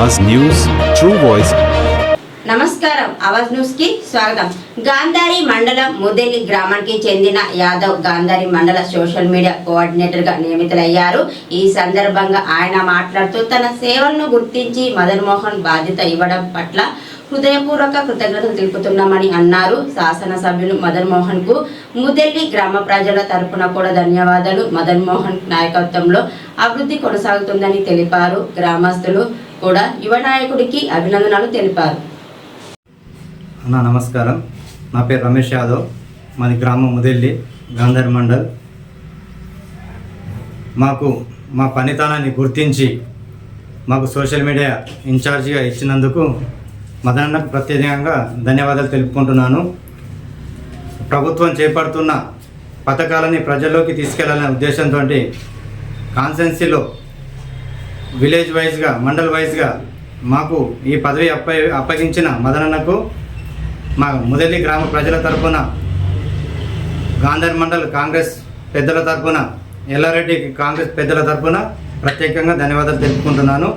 News true voice. నమస్కారం ఆవాజ్ న్యూస్కి స్వాగతం. గాంధారి మండలం ముదేలి గ్రామానికి చెందిన యాదవ్ గాంధారి మండల సోషల్ మీడియా కోఆర్డినేటర్గా నియమితులయ్యారు. ఈ సందర్భంగా ఆయన మాట్లాడుతూ తన సేవలను గుర్తించి మదన్ మోహన్ బాధ్యత ఇవ్వడం పట్ల హృదయపూర్వక కృతజ్ఞతలు తెలుపుతున్నామని అన్నారు. శాసనసభ్యులు మదన్ మోహన్కు ముదెల్లి గ్రామ ప్రజల తరపున కూడా ధన్యవాదాలు. మదన్ మోహన్ నాయకత్వంలో అభివృద్ధి కొనసాగుతుందని తెలిపారు. గ్రామస్తులు కూడా యువ నాయకుడికి అభినందనలు తెలిపారు. అన్న నమస్కారం. నా పేరు రమేష్ యాదవ్. మాది గ్రామం ముదెల్లి గాంధర్ మండల్. మాకు మా పనితనాన్ని గుర్తించి మాకు సోషల్ మీడియా ఇన్ఛార్జిగా ఇచ్చినందుకు మదనకు ప్రత్యేకంగా ధన్యవాదాలు తెలుపుకుంటున్నాను. ప్రభుత్వం చేపడుతున్న పథకాలని ప్రజల్లోకి తీసుకెళ్ళాలనే ఉద్దేశంతో కాన్సెన్సీలో విలేజ్ వైజ్గా మండల్ వైజ్గా మాకు ఈ పదవి అప్ప అప్పగించిన మదనన్నకు మా ముదలి గ్రామ ప్రజల తరపున గాంధర్ మండల్ కాంగ్రెస్ పెద్దల తరపున ఎల్లారెడ్డి కాంగ్రెస్ పెద్దల తరపున ప్రత్యేకంగా ధన్యవాదాలు తెలుపుకుంటున్నాను.